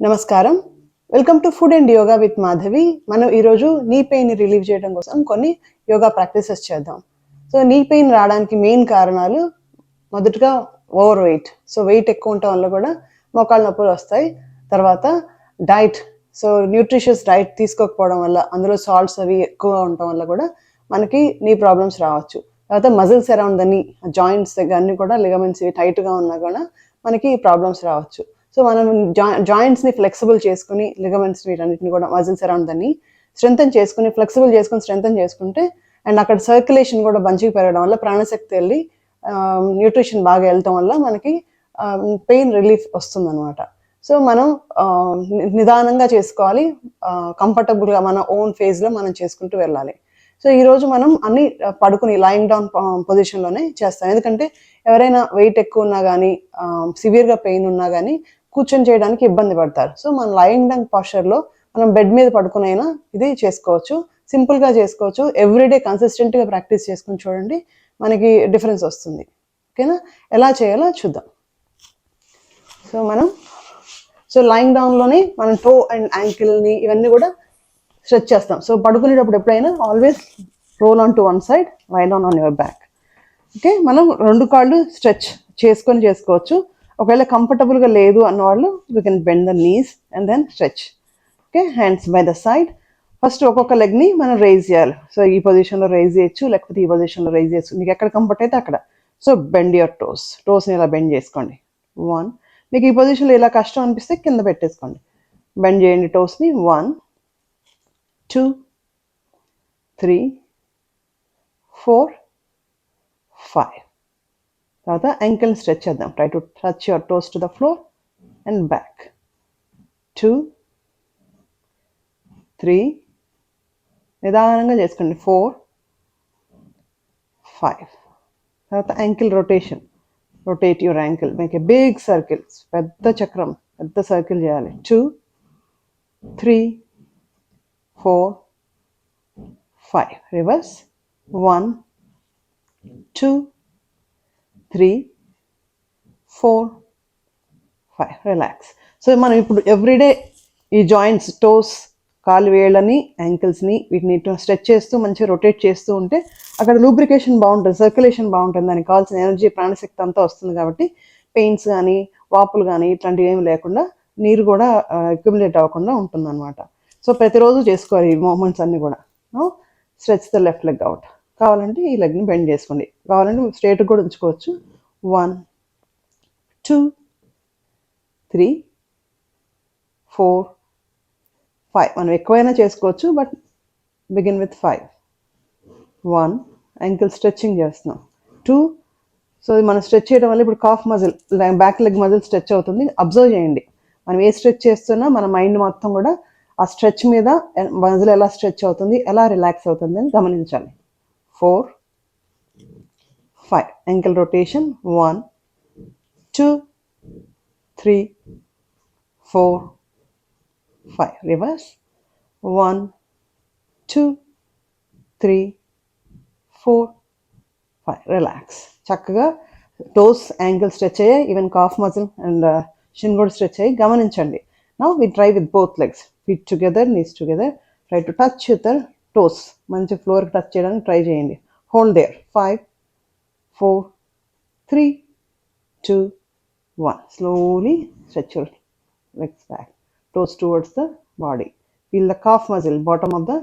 నమస్కారం. Welcome to food and yoga with Madhavi మనం ఈరోజు నీ పెయిన్ రిలీవ్ చేయడం కోసం కొన్ని యోగా ప్రాక్టీసెస్ చేద్దాం. సో నీ పెయిన్ రావడానికి మెయిన్ కారణాలు మొదటగా ఓవర్ వెయిట్ సో వెయిట్ ఎక్కువ ఉండటం వల్ల కూడా మోకాళ్ళ నొప్పులు వస్తాయి. తర్వాత డైట్ సో న్యూట్రిషియస్ డైట్ తీసుకోకపోవడం వల్ల అందులో సాల్ట్స్ అవి ఎక్కువ ఉండటం వల్ల కూడా మనకి నీ ప్రాబ్లమ్స్ రావచ్చు. తర్వాత muscles around the knee joints అన్ని కూడా లిగమెంట్స్ టైట్గా ఉన్నా కూడా మనకి ప్రాబ్లమ్స్ రావచ్చు. సో మనం జాయింట్స్ని ఫ్లెక్సిబుల్ చేసుకుని లిగమెంట్స్ వీటన్నిటిని కూడా మజిల్స్ అరౌండ్ దాన్ని స్ట్రెంగ్తన్ చేసుకుని ఫ్లెక్సిబుల్ చేసుకుని స్ట్రెంగ్తన్ చేసుకుంటే అండ్ అక్కడ సర్క్యులేషన్ కూడా మంచిగా పెరగడం వల్ల ప్రాణశక్తి వెళ్ళి న్యూట్రిషన్ బాగా వెళ్ళటం వల్ల మనకి పెయిన్ రిలీఫ్ వస్తుంది అనమాట సో మనం నిదానంగా చేసుకోవాలి కంఫర్టబుల్గా మన ఓన్ ఫేజ్లో మనం చేసుకుంటూ వెళ్ళాలి. సో ఈరోజు మనం అన్ని పడుకుని లయింగ్ డౌన్ పొజిషన్లోనే చేస్తాం. ఎందుకంటే ఎవరైనా వెయిట్ ఎక్కువ ఉన్నా కానీ సివియర్గా పెయిన్ ఉన్నా కానీ కూర్చొని చేయడానికి ఇబ్బంది పడతారు. సో మన లయింగ్ డంగ్ పాస్చర్లో మనం బెడ్ మీద పడుకునైనా ఇది చేసుకోవచ్చు. సింపుల్గా చేసుకోవచ్చు. ఎవ్రీడే కన్సిస్టెంట్గా ప్రాక్టీస్ చేసుకుని చూడండి మనకి డిఫరెన్స్ వస్తుంది. ఓకేనా ఎలా చేయాలో చూద్దాం. సో మనం సో లయింగ్ డౌన్లోనే మనం టో అండ్ యాంకిల్ని ఇవన్నీ కూడా స్ట్రెచ్ చేస్తాం. సో పడుకునేటప్పుడు ఎప్పుడైనా always roll on to one side lie down on your back okay మనం రెండు కాళ్ళు స్ట్రెచ్ చేసుకొని చేసుకోవచ్చు. ఒకవేళ కంఫర్టబుల్గా లేదు అన్న వాళ్ళు you can bend the knees and then stretch okay hands by the side first ఒక్కొక్క లెగ్ని మనం రైజ్ చేయాలి. సో ఈ పొజిషన్లో రైజ్ చేయొచ్చు లేకపోతే ఈ పొజిషన్లో రైజ్ చేయొచ్చు. మీకు ఎక్కడ కంఫర్ట్ అయితే అక్కడ. సో బెండ్ యువర్ టోస్ టోస్ని ఇలా బెండ్ చేసుకోండి. వన్ మీకు ఈ పొజిషన్లో ఇలా కష్టం అనిపిస్తే కింద పెట్టేసుకోండి. బెండ్ చేయండి టోస్ని one two three four five తర్వాత యాంకిల్ స్ట్రెచ్ చేద్దాం. Try to touch your toes to the floor and back two three నిదానంగా చేసుకోండి. ఫోర్ ఫైవ్ తర్వాత ankle rotation rotate your ankle make a big circle పెద్ద చక్రం. పెద్ద circle చేయాలి. Two three four five reverse one two three four five relax so మనం ఇప్పుడు everyday ఈ జాయింట్స్ టోస్ కాలు వేళ్ళని యాంకిల్స్ని వీటిని స్ట్రెచ్ చేస్తూ మంచిగా రొటేట్ చేస్తూ ఉంటే అక్కడ లూబ్రికేషన్ బాగుంటుంది సర్క్యులేషన్ బాగుంటుంది. దానికి కావాల్సిన ఎనర్జీ ప్రాణశక్తి అంతా వస్తుంది కాబట్టి పెయిన్స్ కానీ వాపులు కానీ ఇట్లాంటివి ఏమి లేకుండా నీరు కూడా అక్యుములేట్ అవ్వకుండా ఉంటుంది అనమాట సో ప్రతిరోజు చేసుకోవాలి ఈ మూమెంట్స్ అన్నీ కూడా. Stretch the left leg out కావాలంటే ఈ లెగ్ని బెండ్ చేసుకోండి. కావాలంటే స్ట్రేట్ కూడా ఉంచుకోవచ్చు. One two three four five. మనం ఎక్కువైనా చేసుకోవచ్చు but begin with five. One ankle stretching చేస్తున్నాం. టూ సో మనం స్ట్రెచ్ చేయడం వల్ల ఇప్పుడు calf muscle back leg muscle stretch అవుతుంది. అబ్జర్వ్ చేయండి. మనం ఏ స్ట్రెచ్ చేస్తున్నా మన మైండ్ మొత్తం కూడా ఆ స్ట్రెచ్ మీద మజిల్ ఎలా స్ట్రెచ్ అవుతుంది ఎలా రిలాక్స్ అవుతుంది అని గమనించాలి. Four five ankle rotation one two three four five reverse one two three four five relax చక్కగా టోస్ యాంగిల్ స్ట్రెచ్ అయ్యాయి even calf muscle and shin కూడా స్ట్రెచ్ అయ్యి గమనించండి now we try with both legs feet together knees together try to touch with toes మంచి ఫ్లోర్కి touch చేయడానికి try చేయండి. Hold there five four three two one slowly stretch your back toes Toes towards the body Feel calf muscle bottom of the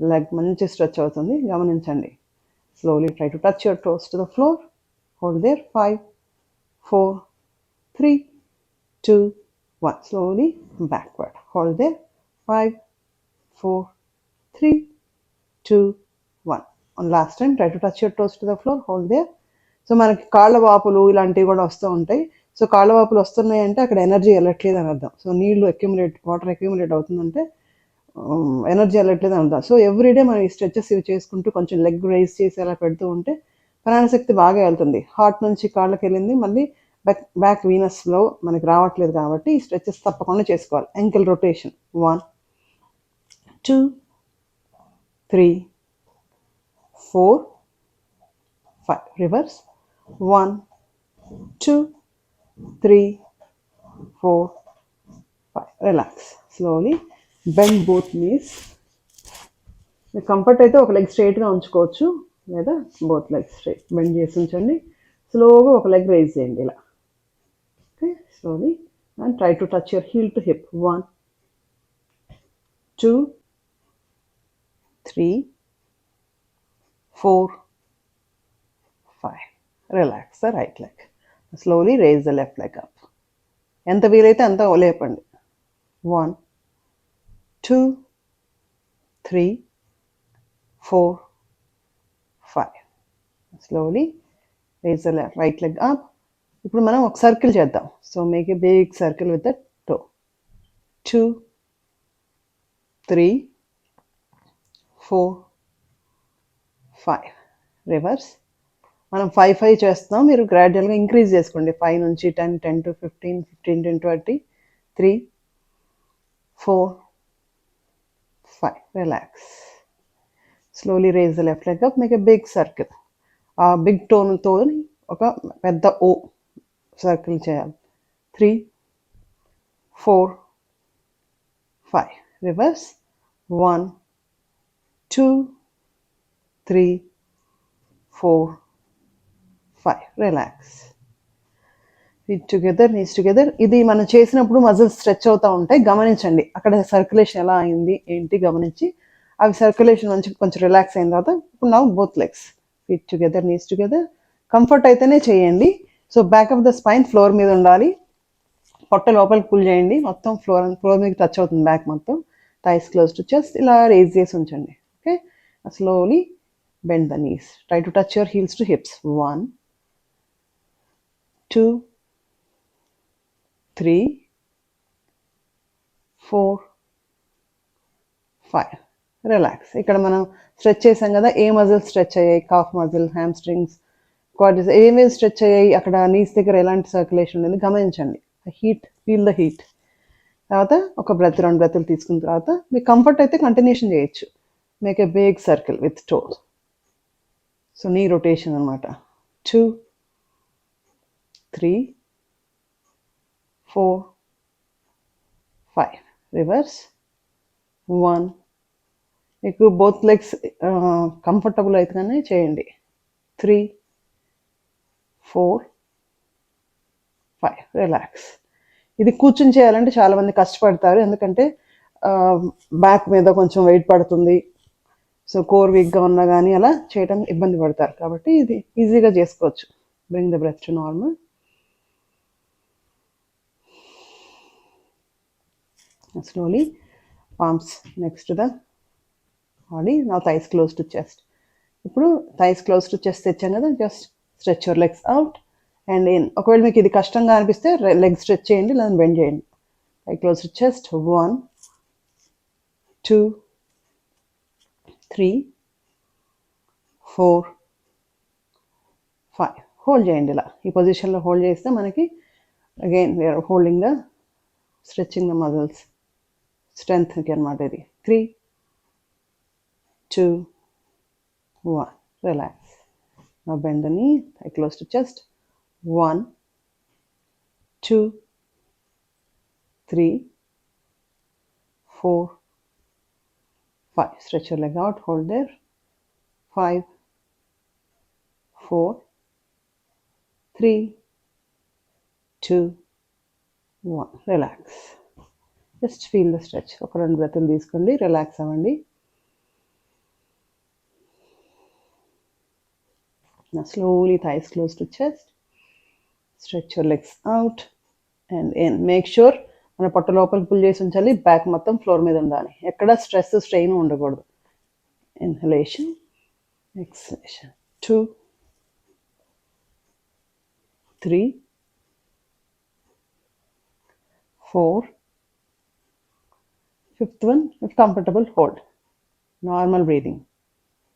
leg మంచి stretch అవుతుంది. గమనించండి. Slowly try to touch your toes to the floor hold there five four three two one slowly backward hold there five four three two one one last time try to touch your toes to the floor hold there so మనకి కాళ్ళ వాపులు ఇలాంటివి కూడా వస్తూ ఉంటాయి. So కాళ్ళ వాపులు వస్తున్నాయంటే అక్కడ ఎనర్జీ వెళ్ళట్లేదు అని అర్థం. సో నీళ్ళు అక్యుములేట్ వాటర్ అక్యుములేట్ అవుతుందంటే um, ఎనర్జీ వెళ్ళట్లేదు అని అర్థం. సో ఎవ్రీడే మనం ఈ స్ట్రెచెస్ ఇవి చేసుకుంటూ కొంచెం లెగ్ రైజ్ చేసి అలా పెడుతూ ఉంటే ప్రాణశక్తి బాగా వెళ్తుంది. హార్ట్ నుంచి కాళ్ళకి వెళ్ళింది మళ్ళీ బ్యాక్ బ్యాక్ వీనస్లో మనకి రావట్లేదు కాబట్టి ఈ స్ట్రెచెస్ తప్పకుండా చేసుకోవాలి. Ankle rotation one two three four five reverse one two three four five relax slowly bend both knees మీకు కంఫర్ట్ అయితే ఒక లెగ్ స్ట్రైట్గా ఉంచుకోవచ్చు లేదా బోత్ లెగ్ స్ట్రైట్ బెండ్ చేసి ఉంచండి. స్లోగా ఒక లెగ్ రైజ్ చేయండి ఇలా. Okay slowly and try to touch your heel to hip one two three four five relax the right leg slowly raise the left leg up ఎంత వీలైతే అంత లేపండి. One two three four five slowly raise the left right leg up ఇప్పుడు మనం ఒక circle చేద్దాం. So make a big circle with the toe two three four five. Reverse. మనం five five చేస్తున్నాం. మీరు గ్రాడ్యువల్గా ఇంక్రీజ్ చేసుకోండి. ఫైవ్ నుంచి ten ten to fifteen fifteen to twenty three four five. Relax. Slowly raise the left leg up. Make a big circle. ఆ big టోన్తో ఒక పెద్ద ఓ సర్కిల్ చేయాలి. Three four five. Reverse. One two three four five relax feet together knees together ఇది మనం చేసినప్పుడు muscles stretch అవుతూ ఉంటాయి. గమనించండి. అక్కడ సర్క్యులేషన్ ఎలా అయింది ఏంటి గమనించి. అవి సర్క్యులేషన్ నుంచి కొంచెం రిలాక్స్ అయిన తర్వాత ఇప్పుడు నా both legs feet together knees together comfort అయితేనే చేయండి. So back of the spine floor మీద ఉండాలి. పొట్ట లోపలికి పుల్ చేయండి. మొత్తం ఫ్లోర్ ఫ్లోర్ మీద టచ్ అవుతుంది బ్యాక్ మొత్తం. థైస్ క్లోజ్ టు చెస్ట్ ఇలా రేజ్ చేసి ఉంచండి. Slowly bend the knees. Try to touch your heels to hips. One, two, three, four five relax ఇక్కడ మనం స్ట్రెచ్ చేసాం కదా ఏ మజిల్స్ స్ట్రెచ్ అయ్యాయి? కాఫ్ మజిల్ హ్యామ్ స్ట్రింగ్స్ ఏమేమి స్ట్రెచ్ అయ్యాయి? అక్కడ నీస్ దగ్గర ఎలాంటి సర్క్యులేషన్ ఉంది గమనించండి. హీట్ ఫీల్ ద హీట్ తర్వాత ఒక బ్రెత్ రెండు బ్రెత్లు తీసుకున్న తర్వాత మీకు కంఫర్ట్ అయితే కంటిన్యూషన్ చేయొచ్చు. Make a big circle with toes so knee rotation అనమాట two three four five reverse one మీకు బోత్ లెగ్స్ కంఫర్టబుల్ అయితేనే చేయండి. త్రీ ఫోర్ ఫైవ్ రిలాక్స్ ఇది కూర్చుని చేయాలంటే చాలామంది కష్టపడతారు. ఎందుకంటే బ్యాక్ మీద కొంచెం వెయిట్ పడుతుంది. సో కోర్ వీక్గా ఉన్నా కానీ అలా చేయడం ఇబ్బంది పడతారు. కాబట్టి ఇది ఈజీగా చేసుకోవచ్చు. Bring the breath to normal slowly palms next the body నా థైస్ క్లోజ్ టు చెస్ట్ ఇప్పుడు థైస్ క్లోజ్ టు చెస్ట్ తెచ్చాం కదా just stretch your legs out and in ఒకవేళ మీకు ఇది కష్టంగా అనిపిస్తే లెగ్ స్ట్రెచ్ చేయండి లేదా బెండ్ చేయండి. I close to chest one two three four five hold చేయండి ఇలా. ఈ పొజిషన్లో హోల్డ్ చేస్తే మనకి again we are holding the stretching the muscles స్ట్రెంగ్త్కి అనమాట ఇది. త్రీ టూ వన్ రిలాక్స్ నా bend knee I close to chest one two three four five. Stretch your leg out, hold there. Five, four, three, two, one. Relax. Just feel the stretch ఒక రెండు బ్రెత్లు తీసుకోండి relax అవ్వండి slowly thighs close to chest stretch your legs out and in make sure మన పొట్ట లోపల pull చేసి ఉంచాలి back మొత్తం ఫ్లోర్ మీద ఉండాలి. ఎక్కడ స్ట్రెస్ స్ట్రెయిన్ ఉండకూడదు. Inhalation exhalation two three four fifth one if comfortable hold normal breathing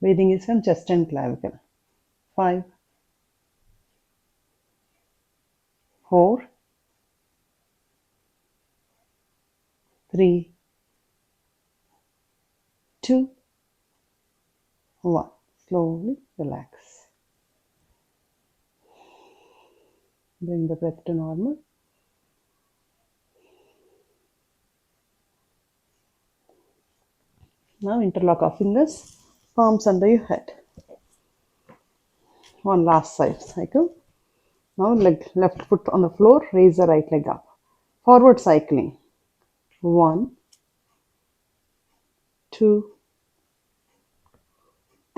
breathing is from chest and clavicle five four three, two, one. Slowly relax. Bring the breath to normal. Now interlock our fingers, palms under your head. One last side cycle. Now leg left foot on the floor, raise the right leg up. Forward cycling. One, two,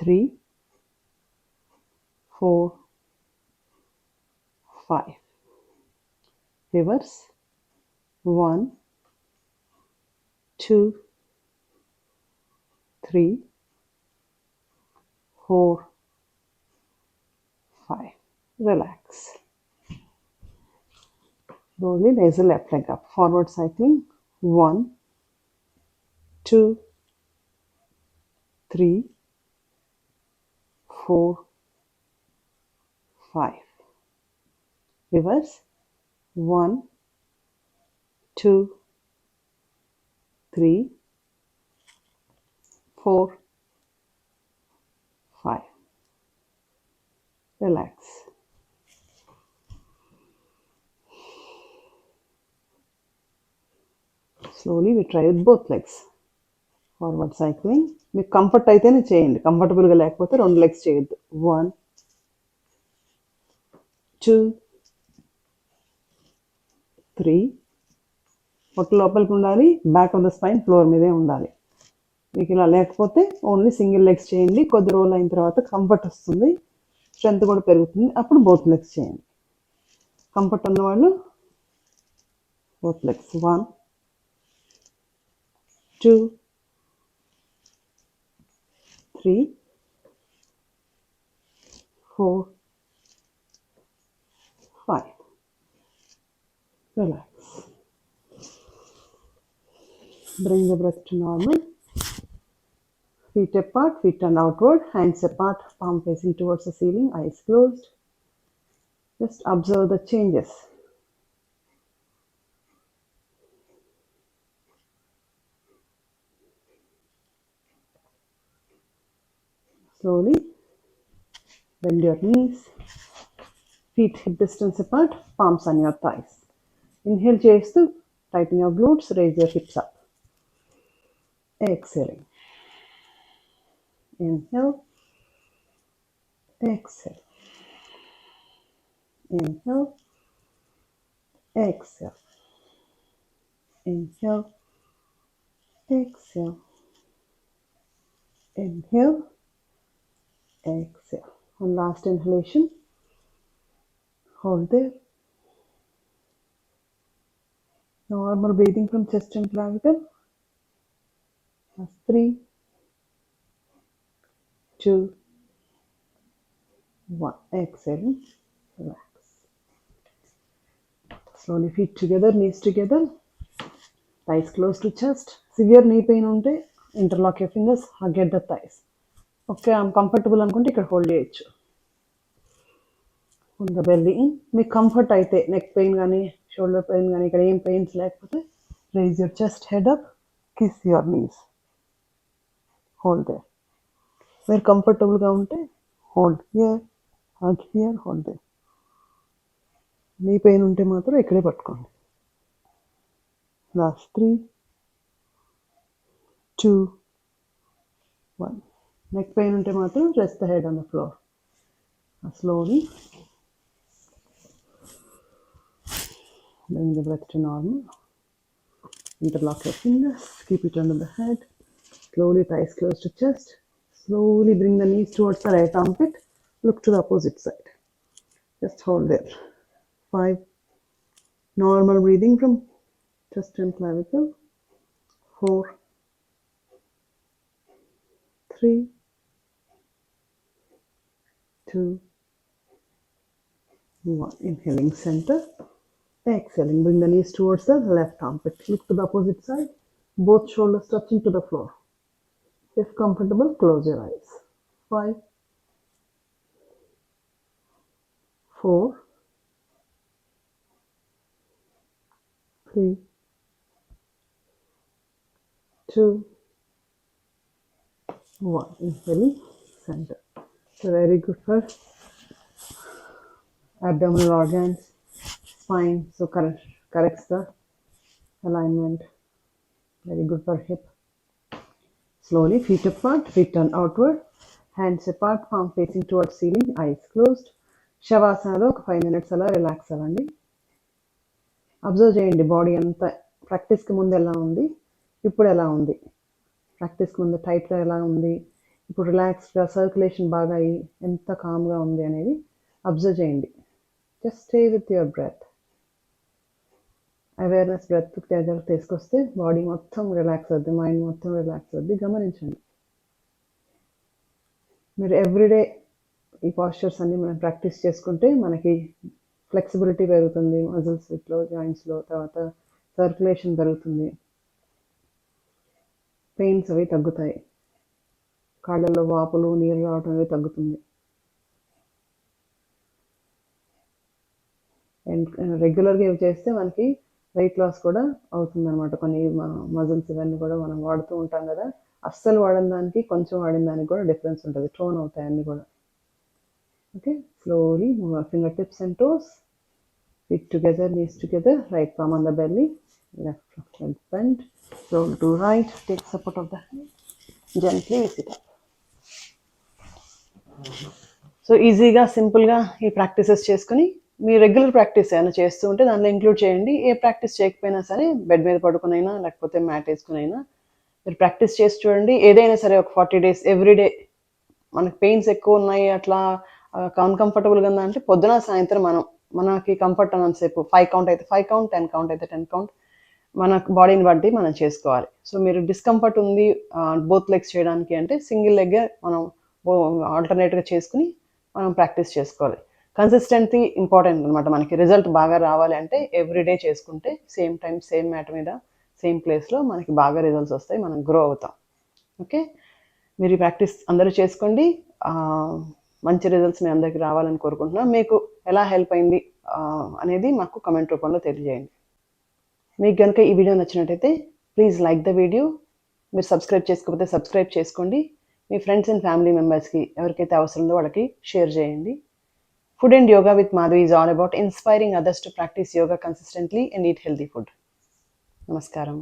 three, four, five. Reverse. One, two, three, four, five. Relax. Slowly raise the left leg up. Forward cycling. One, two, three, four, five. Reverse. One, two, three, four, five. Relax. Slowly we try with both legs forward cycling మీకు comfort అయితేనే చేయండి. కంఫర్టబుల్గా లేకపోతే రెండు legs చేయొద్దు. One two three పొట్ట లోపలికి ఉండాలి. Back of the spine floor మీదే ఉండాలి. మీకు ఇలా లేకపోతే ఓన్లీ సింగిల్ లెగ్స్ చేయండి. కొద్ది రోజులు అయిన తర్వాత కంఫర్ట్ వస్తుంది. స్ట్రెంత్ కూడా పెరుగుతుంది. అప్పుడు బోత్ లెగ్స్ చేయండి. కంఫర్ట్ ఉన్నవాళ్ళు both legs one two three, four, five. Relax. Bring the breath to normal. Feet apart, feet turned outward, hands apart, palm facing towards the ceiling, eyes closed. Just observe the changes. Slowly bend your knees, feet hip distance apart, palms on your thighs. Inhale చేస్తూ tighten your glutes, raise your hips up. Exhaling. Inhale, exhale. Inhale, exhale. Inhale, exhale. Inhale, Exhale. And last inhalation. Hold there. Normal breathing from chest and clavicle. That's three, two, one. Exhale. Relax. Slowly feet together, knees together. Thighs close to chest. Severe knee pain ఉంటే interlock your fingers, hug at the thighs. Okay I'm comfortable అనుకుంటే ఇక్కడ hold చేయొచ్చు. The belly మీకు comfort అయితే neck pain కానీ shoulder pain కానీ ఇక్కడ ఏం పెయిన్స్ లేకపోతే raise your chest head up kiss your knees hold the మీరు కంఫర్టబుల్గా ఉంటే hold here hug here hold the knee pain ఉంటే మాత్రం ఇక్కడే పట్టుకోండి. Last three two one neck pain ఉంటే మాత్రం rest the head on the floor slowly bring the breath to normal interlock your fingers keep it under the head slowly thighs close to chest slowly bring the knees towards the right armpit look to the opposite side just hold there five normal breathing from chest and clavicle four three two, one. Inhaling center. Exhaling. Bring the knees towards the left armpit. Look to the opposite side. Both shoulders touching to the floor. If comfortable, close your eyes. Five, four, three, two, one. Inhaling center. So very good for abdominal organs, spine. So correct, corrects the alignment. Very good for hip. Slowly, feet apart, feet turn outward, hands apart, palm facing towards ceiling, eyes closed. శవాసనలో ఒక five minutes అలా relax అవ్వండి observe చేయండి body అంతా ప్రాక్టీస్కి ముందు ఎలా ఉంది ఇప్పుడు ఎలా ఉంది ప్రాక్టీస్కి ముందు టైట్గా ఎలా ఉంది ఇప్పుడు రిలాక్స్డ్గా సర్క్యులేషన్ బాగా అయ్యి ఎంత కామ్గా ఉంది అనేది అబ్జర్వ్ చేయండి. Just stay with your breath awareness breath దగ్గర తీసుకొస్తే బాడీ మొత్తం రిలాక్స్ అవుద్ది మైండ్ మొత్తం రిలాక్స్ అవుద్ది. గమనించండి. మీరు ఎవ్రీడే ఈ పాస్చర్స్ అన్ని మనం ప్రాక్టీస్ చేసుకుంటే మనకి ఫ్లెక్సిబిలిటీ పెరుగుతుంది మజిల్స్ ఇట్లో జాయింట్స్లో తర్వాత సర్క్యులేషన్ పెరుగుతుంది. పెయిన్స్ అవి తగ్గుతాయి. కాళ్ళల్లో వాపులు నీరు రావటం అనేది తగ్గుతుంది. అండ్ రెగ్యులర్గా uh, ఇవి చేస్తే మనకి వెయిట్ లాస్ కూడా అవుతుందన్నమాట. కొన్ని మజిల్స్ ఇవన్నీ కూడా మనం వాడుతూ ఉంటాం కదా అస్సలు వాడిన దానికి కొంచెం వాడిన దానికి కూడా డిఫరెన్స్ ఉంటుంది. టోన్ అవుతాయి అన్నీ కూడా. Okay slowly finger tips and toes fit together knees together right palm on the belly left leg bend, roll to right, take support of the hand, gently sit up. So ఈజీగా సింపుల్గా ఈ practices చేసుకుని మీ regular practice ఏమైనా చేస్తూ ఉంటే దానిలో include చేయండి. ఏ practice చేయకపోయినా సరే బెడ్ మీద పడుకునైనా లేకపోతే మ్యాట్ వేసుకునైనా మీరు ప్రాక్టీస్ చేసి చూడండి. ఏదైనా సరే ఒక ఫార్టీ డేస్ ఎవ్రీ డే మనకి పెయిన్స్ ఎక్కువ ఉన్నాయి అట్లా అన్కంఫర్టబుల్గా ఉందా అంటే పొద్దున సాయంత్రం మనం మనకి కంఫర్ట్ అన్నంతసేపు ఫైవ్ కౌంట్ అయితే ఫైవ్ కౌంట్ టెన్ కౌంట్ అయితే టెన్ కౌంట్ మన బాడీని బట్టి మనం చేసుకోవాలి. సో మీరు డిస్కంఫర్ట్ ఉంది బోత్ లెగ్స్ చేయడానికి అంటే సింగిల్ లెగ్ మనం ఆల్టర్నేట్గా చేసుకుని మనం ప్రాక్టీస్ చేసుకోవాలి. కన్సిస్టెన్సీ ఇంపార్టెంట్ అనమాట మనకి. రిజల్ట్ బాగా రావాలి అంటే ఎవ్రీడే చేసుకుంటే సేమ్ టైం సేమ్ మ్యాట్ మీద సేమ్ ప్లేస్లో మనకి బాగా రిజల్ట్స్ వస్తాయి మనం గ్రో అవుతాం. ఓకే మీరు ఈ ప్రాక్టీస్ అందరూ చేసుకోండి. మంచి రిజల్ట్స్ మీ అందరికి రావాలని కోరుకుంటున్నాం. మీకు ఎలా హెల్ప్ అయింది అనేది మాకు కమెంట్ రూపంలో తెలియజేయండి. మీకు కనుక ఈ వీడియో నచ్చినట్టయితే ప్లీజ్ లైక్ ద వీడియో మీరు సబ్స్క్రైబ్ చేసుకోకపోతే సబ్స్క్రైబ్ చేసుకోండి. మీ ఫ్రెండ్స్ అండ్ ఫ్యామిలీ మెంబర్స్కి ఎవరికైతే అవసరం ఉందో వాళ్ళకి షేర్ చేయండి. Food and yoga with Madhavi is all about inspiring others to practise yoga consistently and eat healthy food నమస్కారం.